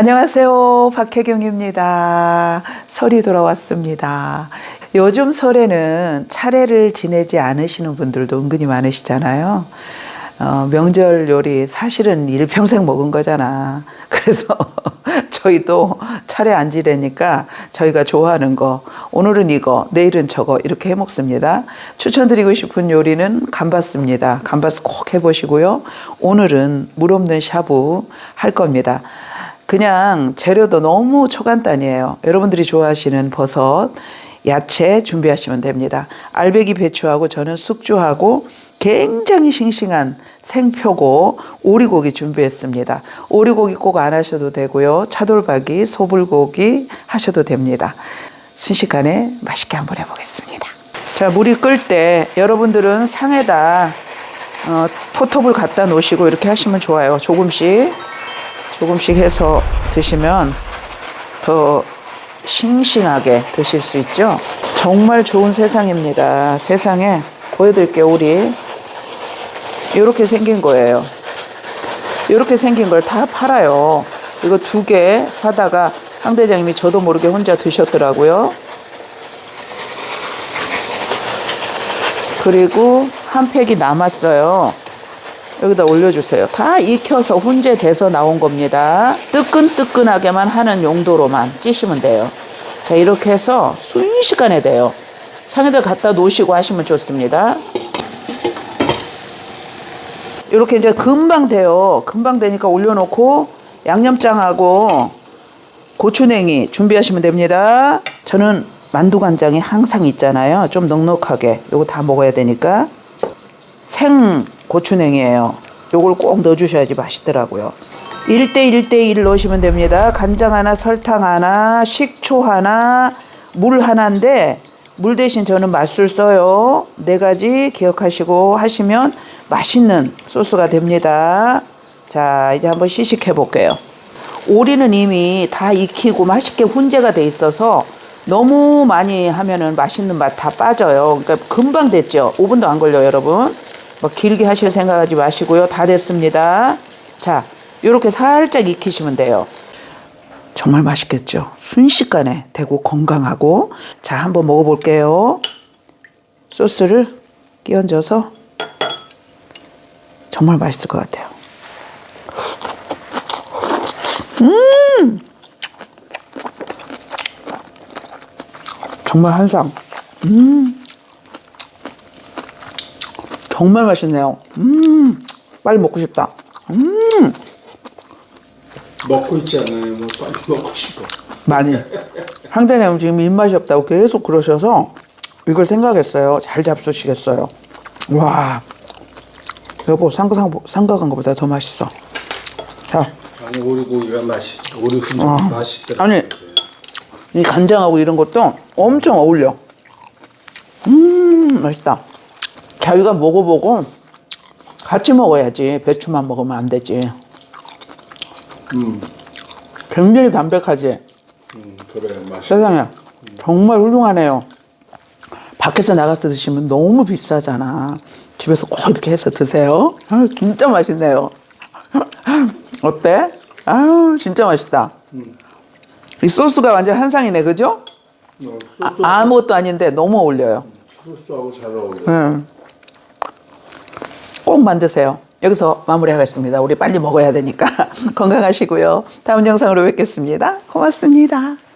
안녕하세요. 박혜경입니다. 설이 돌아왔습니다. 요즘 설에는 차례를 지내지 않으시는 분들도 은근히 많으시잖아요. 어, 명절 요리 사실은 일평생 먹은 거잖아. 그래서 저희도 차례 안 지내니까 저희가 좋아하는 거 오늘은 이거 내일은 저거 이렇게 해 먹습니다. 추천드리고 싶은 요리는 감바스입니다. 감바스 꼭 해보시고요. 오늘은 물 없는 샤브 할 겁니다. 그냥 재료도 너무 초간단이에요. 여러분들이 좋아하시는 버섯, 야채 준비하시면 됩니다. 알배기 배추하고 저는 숙주하고 굉장히 싱싱한 생표고 오리고기 준비했습니다. 오리고기 꼭 안 하셔도 되고요. 차돌박이, 소불고기 하셔도 됩니다. 순식간에 맛있게 한번 해보겠습니다. 자, 물이 끓을 때 여러분들은 상에다 어, 포톱을 갖다 놓으시고 이렇게 하시면 좋아요. 조금씩 조금씩 해서 드시면 더 싱싱하게 드실 수 있죠. 정말 좋은 세상입니다. 세상에 보여드릴게요, 우리. 이렇게 생긴 거예요. 이렇게 생긴 걸 다 팔아요. 이거 두 개 사다가 황 대장님이 저도 모르게 혼자 드셨더라고요. 그리고 한 팩이 남았어요. 여기다 올려주세요. 다 익혀서 훈제돼서 나온 겁니다. 뜨끈뜨끈하게만 하는 용도로만 찌시면 돼요. 자, 이렇게 해서 순식간에 돼요. 상에다 갖다 놓으시고 하시면 좋습니다. 이렇게 이제 금방 돼요. 금방 되니까 올려놓고 양념장하고 고추냉이 준비하시면 됩니다. 저는 만두간장이 항상 있잖아요. 좀 넉넉하게. 요거 다 먹어야 되니까. 생 고추냉이에요. 요걸 꼭 넣어주셔야지 맛있더라고요. 1대 1대 1 넣으시면 됩니다. 간장 하나, 설탕 하나, 식초 하나, 물 하나인데 물 대신 저는 맛술 써요. 네 가지 기억하시고 하시면 맛있는 소스가 됩니다. 자, 이제 한번 시식해 볼게요. 오리는 이미 다 익히고 맛있게 훈제가 돼 있어서 너무 많이 하면은 맛있는 맛 다 빠져요. 그러니까 금방 됐죠. 5분도 안 걸려요, 여러분. 뭐 길게 하실 생각하지 마시고요. 다 됐습니다. 자, 요렇게 살짝 익히시면 돼요. 정말 맛있겠죠. 순식간에 되고 건강하고. 자, 한번 먹어볼게요. 소스를 끼얹어서 정말 맛있을 것 같아요. 음! 정말 한상. 음! 정말 맛있네요. 음! 빨리 먹고 싶다. 음! 먹고 있잖아요. 뭐 빨리 먹고 싶어. 많이. 황대님 지금 입맛이 없다고 계속 그러셔서 이걸 생각했어요. 잘 잡수시겠어요. 와. 여보, 삼각, 삼각한 것보다 더 맛있어. 자, 아니 오리 고기가 맛있, 오리 훈제 어. 맛있더라. 아니, 이 간장하고 이런 것도 엄청 어울려. 음, 맛있다. 자기가 먹어보고 같이 먹어야지. 배추만 먹으면 안 되지. 음, 굉장히 담백하지. 음 그래 맛있. 세상에 정말 훌륭하네요. 밖에서 나가서 드시면 너무 비싸잖아. 집에서 꼭 이렇게 해서 드세요. 아, 진짜 맛있네요. 어때? 아유, 진짜 맛있다. 이 소스가 완전 한상이네, 그죠? 어, 아, 소스, 아 무것도 아닌데 너무 어울려요. 소스하고 잘 어울려. 음. 꼭 만드세요. 여기서 마무리하겠습니다. 우리 빨리 먹어야 되니까 건강하시고요. 다음 영상으로 뵙겠습니다. 고맙습니다.